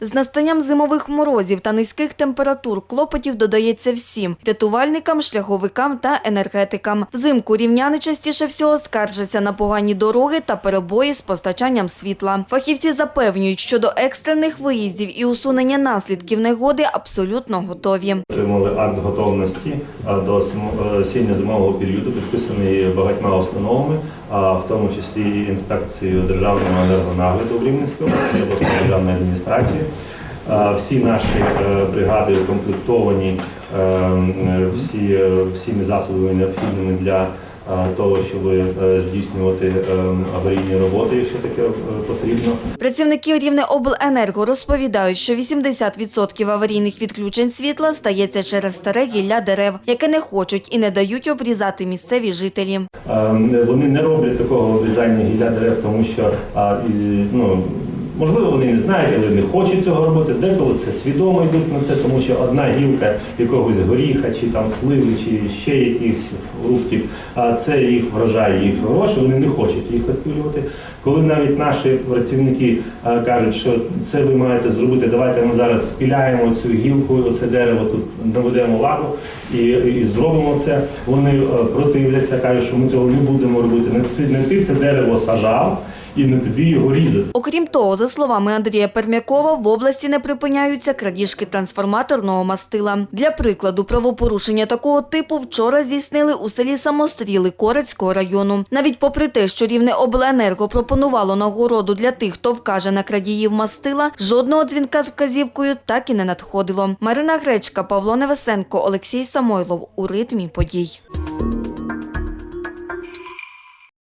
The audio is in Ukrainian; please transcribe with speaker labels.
Speaker 1: З настанням зимових морозів та низьких температур клопотів додається всім – рятувальникам, шляховикам та енергетикам. Взимку рівняни частіше всього скаржаться на погані дороги та перебої з постачанням світла. Фахівці запевнюють, що до екстрених виїздів і усунення наслідків негоди абсолютно готові.
Speaker 2: Отримали акт готовності до симо- е, осінньо-зимового періоду, підписаний багатьма установами, в тому числі і інспекцією державного енергонагляду в області, обласної державної адміністрації. Всі наші е, бригади укомплектовані е, всі, е, всіми засобами необхідними для того, щоб е, здійснювати е, аварійні роботи, якщо таке е, потрібно.
Speaker 1: Працівники Рівнеобленерго розповідають, що 80% аварійних відключень світла стається через старе гілля дерев, яке не хочуть і не дають обрізати місцеві жителі.
Speaker 2: Е, Вони не роблять такого обрізання гілля дерев, тому що ну, можливо вони не знають, але не хочуть цього робити. Деколи це свідомо йдуть на це, тому що одна гілка якогось горіха, чи там сливи, чи ще якихось фруктів, а це їх вражає їх гроші, вони не хочуть їх відпилювати. Коли навіть наші працівники а, кажуть, що це ви маєте зробити, давайте ми зараз спіляємо цю гілку, це дерево тут наведемо ладу і, і зробимо це. Вони е, противляться, кажуть, що ми цього не будемо робити. Не, не ти це дерево сажав і не тобі його різати.
Speaker 1: Окрім того, за словами Андрія Пермякова, в області не припиняються крадіжки трансформаторного мастила. Для прикладу, правопорушення такого типу вчора здійснили у селі Самостріли Корецького району. Навіть попри те, що Рівне обленерго пропонувало нагороду для тих, хто вкаже на крадіїв мастила, жодного дзвінка з вказівкою так і не надходило. Марина Гречка, Павло Невесенко, Олексій Самойлов у ритмі подій.